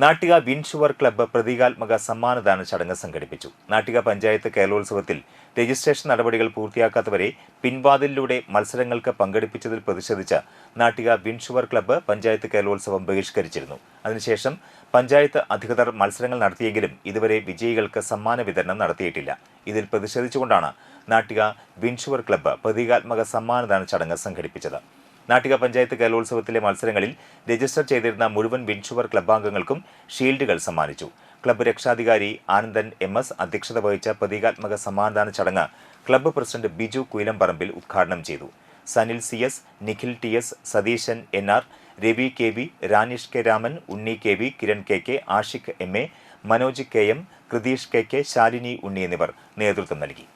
നാട്ടിക വിൻഷുവർ ക്ലബ്ബ് പ്രതീകാത്മക സമ്മാനദാന ചടങ്ങ് സംഘടിപ്പിച്ചു. നാട്ടിക പഞ്ചായത്ത് കേരളോത്സവത്തിൽ രജിസ്ട്രേഷൻ നടപടികൾ പൂർത്തിയാക്കാത്തവരെ പിൻവാതിലിലൂടെ മത്സരങ്ങൾക്ക് പങ്കെടുപ്പിച്ചതിൽ പ്രതിഷേധിച്ച് നാട്ടിക വിൻഷുവർ ക്ലബ്ബ് പഞ്ചായത്ത് കേരളോത്സവം ബഹിഷ്കരിച്ചിരുന്നു. അതിനുശേഷം പഞ്ചായത്ത് അധികൃതർ മത്സരങ്ങൾ നടത്തിയെങ്കിലും ഇതുവരെ വിജയികൾക്ക് സമ്മാന വിതരണം നടത്തിയിട്ടില്ല. ഇതിൽ പ്രതിഷേധിച്ചുകൊണ്ടാണ് നാട്ടിക വിൻഷുവർ ക്ലബ്ബ് പ്രതീകാത്മക സമ്മാനദാന ചടങ്ങ് സംഘടിപ്പിച്ചത്. നാട്ടിക പഞ്ചായത്ത് കലോത്സവത്തിലെ മത്സരങ്ങളിൽ രജിസ്റ്റർ ചെയ്തിരുന്ന മുഴുവൻ വിൻഷുവർ ക്ലബ്ബാംഗങ്ങൾക്കും ഷീൽഡുകൾ സമ്മാനിച്ചു. ക്ലബ്ബ് രക്ഷാധികാരി ആനന്ദൻ എം എസ് അധ്യക്ഷത വഹിച്ച പ്രതീകാത്മക സമ്മാനദാന ചടങ്ങ് ക്ലബ്ബ് പ്രസിഡന്റ് ബിജു കുയിലംപറമ്പിൽ ഉദ്ഘാടനം ചെയ്തു. Sanil C S Nikhil T S Satheesan N R Ravi K V Ranish K Raman Unni K V Kiran K K Ashiq M A Manoj K M Kritheesh K K Shalini Unni എന്നിവർ നേതൃത്വം നൽകി.